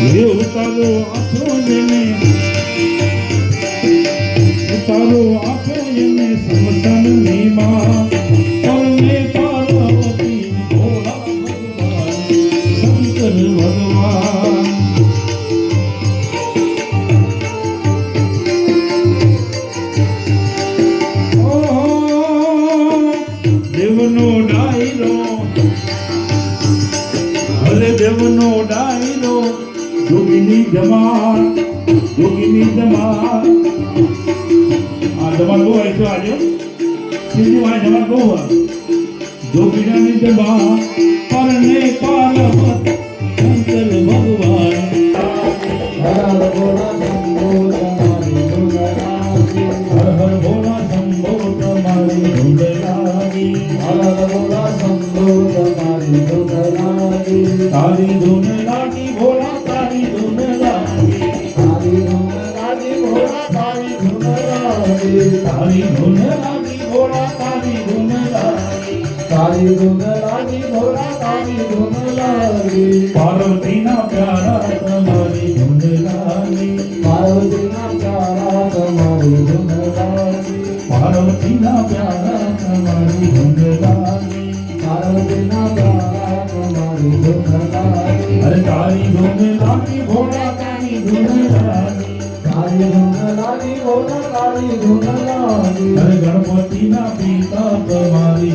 એ ઉતારો આપો એને ઉતારો આપો એને સમસનની માં તમને પાર્વતી ભોળા ભગવાન શંકર ભગવાન દેવનો ડાયરો હરે દેવનો ડાયરો जोगिनी जमाल जोगिनी जमाल। आ जमाल को ऐसे आ जाओ सिंधी वाले जमाल को हुआ। जोगिनी जमाल पर परने पाल शंकर भगवान। हर हर भोला शंभो तुम्हारी हर हर भोला शंभो तुम्हारी दुर्गाजी हर हर भोला शंभो तुम्हारी दुर्गाजी तारी तारी धुन लागी घोड़ा तारी धुन लागी तारी धुन लागी घोड़ा तारी धुन लागी पार्वती ना प्यारा तुम्हारी धुन लागी पार्वती ना प्यारा तुम्हारी धुन लागी पार्वती ना प्यारा तुम्हारी धुन लागी पार्वती ना प्यारा तुम्हारी धुन लागी अरे तारी धुन लागी घोड़ा तारी धुन लागी गणपति ना पीता तुम्हारी